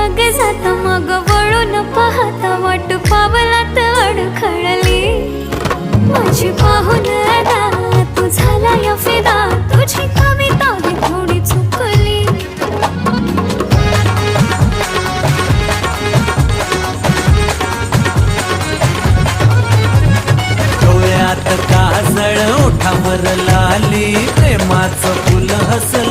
माग जाता मग वळून पाहता वाट पावलात अडखळली. माझी पाहून अदा तू झाला या फिदा तुझी कविता ही थोडी चुकली. डोळ्यात का काजळ ओठावर लाली प्रेमाचं फुल हसल.